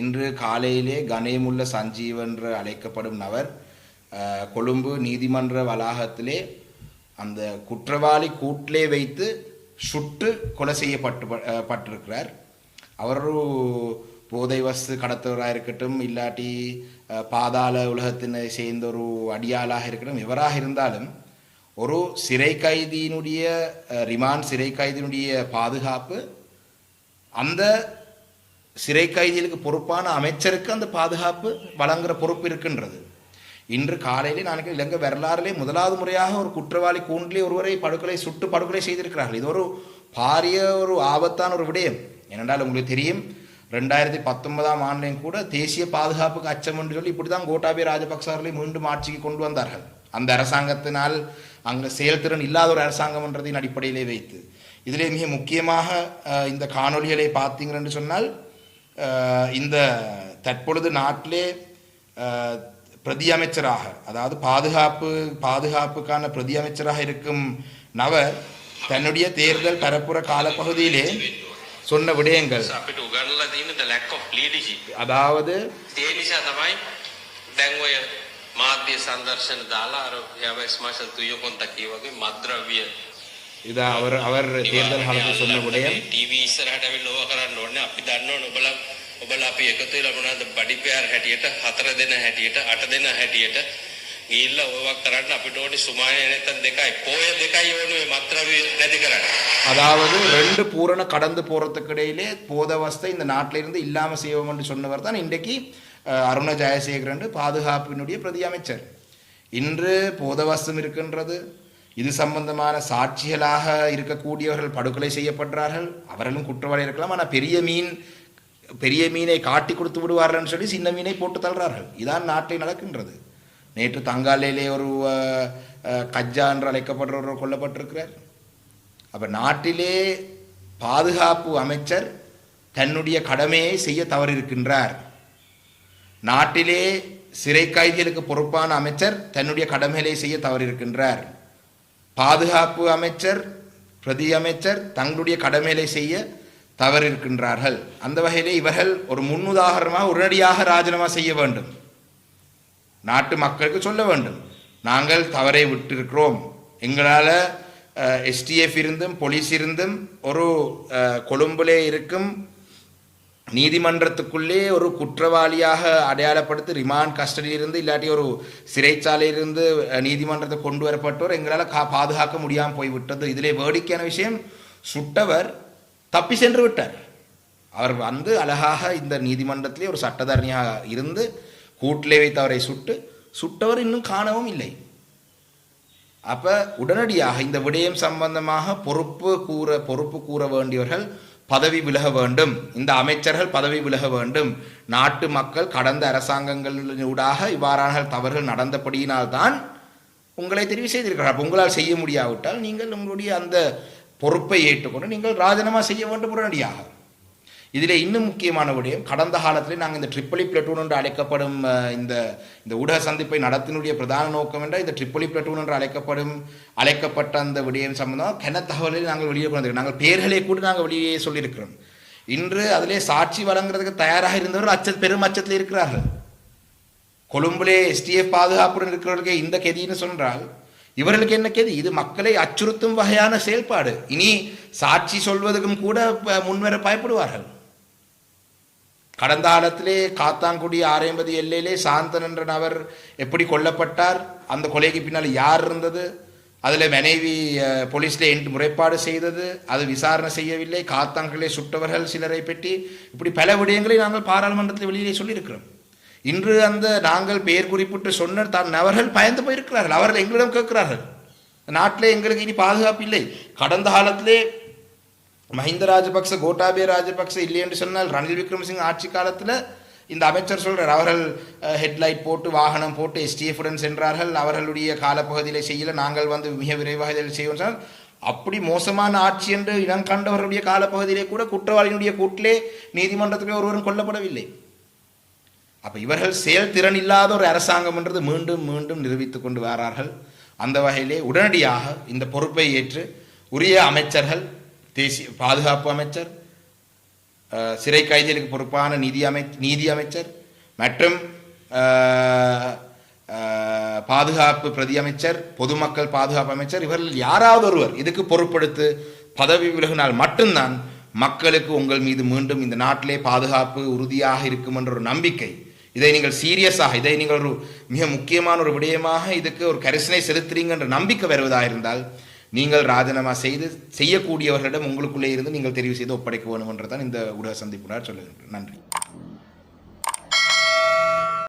இன்று காலையிலே கணேமுல்ல சஞ்சீவ் என்று அழைக்கப்படும் நபர் கொழும்பு நீதிமன்ற வளாகத்திலே அந்த குற்றவாளி கூட்டிலே வைத்து சுட்டு கொலை செய்யப்பட்டு பட்டிருக்கிறார். அவர் ஒரு போதை வஸ்து கடத்தவராக இருக்கட்டும் இல்லாட்டி பாதாள உலகத்தினை சேர்ந்த ஒரு அடியாளாக இருக்கட்டும் எவராக இருந்தாலும் ஒரு சிறை கைதியினுடைய ரிமாண்ட் சிறை கைதியினுடைய பாதுகாப்பு அந்த சிறை கைதிகளுக்கு பொறுப்பான அமைச்சருக்கு அந்த பாதுகாப்பு வழங்குற பொறுப்பு இருக்கின்றது. இன்று காலையிலே நான் இலங்கை வரலாறுலே முதலாவது முறையாக ஒரு குற்றவாளி கூண்டிலே ஒருவரை படுகொலை சுட்டு படுகொலை செய்திருக்கிறார்கள். இது ஒரு பாரிய ஒரு ஆபத்தான ஒரு விடயம். ஏனென்றால் உங்களுக்கு தெரியும் ரெண்டாயிரத்தி பத்தொன்பதாம் ஆண்டையும் கூட தேசிய பாதுகாப்புக்கு அச்சம் என்று சொல்லி இப்படி தான் கோட்டாபய ராஜபக்ச அவர்களை மீண்டும் ஆட்சிக்கு கொண்டு வந்தார்கள். அந்த அரசாங்கத்தினால் அங்கே செயல்திறன் இல்லாத ஒரு அரசாங்கம் என்றதின் அடிப்படையிலே வைத்து. இதிலே மிக முக்கியமாக இந்த காணொளிகளை பார்த்தீங்கன்னு சொன்னால் இந்த தற்பொழுது நாட்டிலே அஹ், பிரதி அமைச்சராக அதாவது பாதுகாப்பு பாதுகாப்புக்கான பிரதி அமைச்சராக இருக்கும் நபர் தன்னுடைய தேர்தல் பரப்புற காலப்பகுதியிலே சொன்ன விடயங்கள் අපිට උගන්නලා තියෙන the lack of leadership. அதாவது ඒ නිසා තමයි දැන් ඔය මාධ්‍ය සංදර්ශන දාලා අර යවස් මාෂල් තුයකොන්ත වගේ මද්‍රව්‍ය இது அவர் அவர் தேர்தல் காலத்தில் சொன்ன விடயம் ටීවී ඉස්සරහට ඇවිල්ලා ඕවා කරන්න ඕනේ අපි දන්න ඕනේ ඔබලා ඔබලා අපි එකතු වෙලා මොනවද බඩි පෙයාර හැටියට හතර දෙන හැටියට අට දෙන හැටියට ගිහිල්ලා ඕවා කරන්න අපිට ඕනේ සුමානේ නැත්තම් දෙකයි පොය දෙකයි ඕනේ ඔය මත්ද්‍රව්‍ය නැති කරන්න அதாவது ரெண்டு பூரண கடந்து போறதுக்கு இடையிலே போதவஸ்தை இந்த நாட்டில இருந்து இல்லாம செய்வோம் என்று சொன்னவர் தான் இன்றைக்கு அஹ், அருண ஜெயசேகரன் பாதுகாப்பினுடைய பிரதி அமைச்சர் இன்று போதவஸ்தம் இருக்கின்றது இது சம்பந்தமான சாட்சிகளாக இருக்கக்கூடியவர்கள் படுகொலை செய்யப்படுறார்கள். அவர்களும் குற்றவாளி இருக்கலாம். ஆனால் பெரிய மீன் பெரிய மீனை காட்டி கொடுத்து விடுவார்கள்னு சொல்லி சின்ன மீனை போட்டு தள்ளுறார்கள். இதான் நாட்டில் நடக்கின்றது. நேற்று தங்காலையிலே ஒரு கஜ்ஜா என்று அழைக்கப்படுறவர் கொல்லப்பட்டிருக்கிறார். அப்போ நாட்டிலே பாதுகாப்பு அமைச்சர் தன்னுடைய கடமையை செய்ய தவறிருக்கின்றார் நாட்டிலே சிறை கைதிகளுக்கு பொறுப்பான அமைச்சர் தன்னுடைய கடமைகளை செய்ய தவறிருக்கின்றார் பாதுகாப்பு அமைச்சர் பிரதி அமைச்சர் தங்களுடைய கடமைகளை செய்ய தவறிருக்கின்றார்கள். அந்த வகையிலே இவர்கள் ஒரு முன்னுதாரணமாக உடனடியாக ராஜினாமா செய்ய வேண்டும். நாட்டு மக்களுக்கு சொல்ல வேண்டும். நாங்கள் தவறை விட்டிருக்கிறோம். எங்களால் எஸ்டிஎஃப் இருந்தும் போலீஸ் இருந்தும் ஒரு கொழும்புலே இருக்கும் நீதிமன்றத்துக்குள்ளே ஒரு குற்றவாளியாக அடையாளப்படுத்தி ரிமாண்ட் கஸ்டடியில் இருந்து இல்லாட்டி ஒரு சிறைச்சாலையிலிருந்து நீதிமன்றத்தை கொண்டு வரப்பட்டோர் எங்களால் கா பாதுகாக்க முடியாமல் போய்விட்டது. இதிலே வேடிக்கையான விஷயம் சுட்டவர் தப்பி சென்று விட்டார். அவர் வந்து அழகாக இந்த நீதிமன்றத்திலே ஒரு சட்டத்தரணியாக இருந்து கூட்டிலே வைத்து அவரை சுட்டு சுட்டவர் இன்னும் காணவும் இல்லை. அப்போ உடனடியாக இந்த விடயம் சம்பந்தமாக பொறுப்பு கூற பொறுப்பு கூற வேண்டியவர்கள் பதவி விலக வேண்டும். இந்த அமைச்சர்கள் பதவி விலக வேண்டும். நாட்டு மக்கள் கடந்த அரசாங்கங்களூடாக இவ்வாறான தவறுகள் நடந்தபடியினால்தான் உங்களை தெரிவு செய்திருக்கிறார் அப்போ உங்களால் செய்ய முடியாவிட்டால் நீங்கள் உங்களுடைய அந்த பொறுப்பை ஏற்றுக்கொண்டு நீங்கள் ராஜினாமா செய்ய வேண்டும் உடனடியாக. இதில் இன்னும் முக்கியமான விடயம் கடந்த காலத்தில் நாங்கள் இந்த ட்ரிப்பிளி பிளட்டூன் என்று அழைக்கப்படும் இந்த இந்த ஊடக சந்திப்பை நடத்தினுடைய பிரதான நோக்கம் என்றால் இந்த ட்ரிப்பிளி பிளட்டூன் என்று அழைக்கப்படும் அழைக்கப்பட்ட அந்த விடயம் சம்பந்தம் கன தகவலில் நாங்கள் வெளியே கொண்டு நாங்கள் பேர்களை கூட நாங்கள் வெளியே சொல்லியிருக்கிறோம். இன்று அதிலே சாட்சி வழங்குறதுக்கு தயாராக இருந்தவர்கள் அச்ச பெரும் அச்சத்தில் இருக்கிறார்கள். கொழும்புலே எஸ்டிஎஃப் பாதுகாப்புடன் இருக்கிறவர்களுக்கு இந்த கெதின்னு சொன்னால் இவர்களுக்கு என்ன கேது? இது மக்களை அச்சுறுத்தும் வகையான செயல்பாடு. இனி சாட்சி சொல்வதற்கும் கூட முன்வர பயப்படுவார்கள். கடந்த காலத்திலே காத்தாங்குடி ஆரையம்பதி எல்லையிலே சாந்தன் என்ற நபர் எப்படி கொல்லப்பட்டார்? அந்த கொலைக்கு பின்னால் யார் இருந்தது? அதில் மனைவி போலீஸில் என் முறைப்பாடு செய்தது. அது விசாரணை செய்யவில்லை. காத்தாங்களை சுட்டவர்கள் சிலரை பற்றி இப்படி பல விடயங்களை நாங்கள் பாராளுமன்றத்தில் வெளியிலே சொல்லியிருக்கிறோம். இன்று அந்த நாங்கள் பெயர் குறிப்பிட்டு சொன்ன தான் நபர்கள் பயந்து போயிருக்கிறார்கள். அவர்கள் எங்களிடம் கேட்கிறார்கள். நாட்டில் எங்களுக்கு இனி பாதுகாப்பு இல்லை. கடந்த காலத்திலே மஹிந்த ராஜபக்ச கோட்டாபே ராஜபக்ச இல்லை என்று சொன்னால் ரணில் விக்ரமசிங் ஆட்சி காலத்தில் இந்த அமைச்சர் சொல்கிறார் அவர்கள் ஹெட்லைட் போட்டு வாகனம் போட்டு STF உடன் சென்றார்கள். அவர்களுடைய காலப்பகுதியிலே செய்யல. நாங்கள் வந்து மிக விரைவாக இதில் செய்வோம் சொன்னால் அப்படி மோசமான ஆட்சி என்று இனம் கண்டவர்களுடைய காலப்பகுதியிலே கூட குற்றவாளியினுடைய கூட்டிலே நீதிமன்றத்திலே ஒருவரும் கொல்லப்படவில்லை. அப்போ இவர்கள் செயல்திறன் இல்லாத ஒரு அரசாங்கம் என்றது மீண்டும் மீண்டும் நிரூபித்து கொண்டு வரார்கள். அந்த வகையிலே உடனடியாக இந்த பொறுப்பை ஏற்று உரிய அமைச்சர்கள் தேசிய பாதுகாப்பு அமைச்சர் சிறை கைதிகளுக்கு பொறுப்பான நிதி அமை நீதி அமைச்சர் மற்றும் பாதுகாப்பு பிரதி அமைச்சர் பொதுமக்கள் பாதுகாப்பு அமைச்சர் இவர்கள் யாராவது ஒருவர் இதுக்கு பொறுப்படுத்து பதவி விலகினால் மட்டும்தான் மக்களுக்கு உங்கள் மீது மீண்டும் இந்த நாட்டிலே பாதுகாப்பு உறுதியாக இருக்கும் என்ற ஒரு நம்பிக்கை. இதை நீங்கள் சீரியஸாக இதை நீங்கள் ஒரு மிக முக்கியமான ஒரு விடயமாக இதுக்கு ஒரு கரிசனை செலுத்துறீங்க என்ற நம்பிக்கை வருவதாக இருந்தால் நீங்கள் ராஜினாமா செய்து செய்யக்கூடியவர்களிடம் உங்களுக்குள்ளே இருந்து நீங்கள் தெரிவு செய்து ஒப்படைக்க வேண்டும் என்றுதான் இந்த ஊடக சந்திப்புடன் சொல்லுகின்றேன் நன்றி.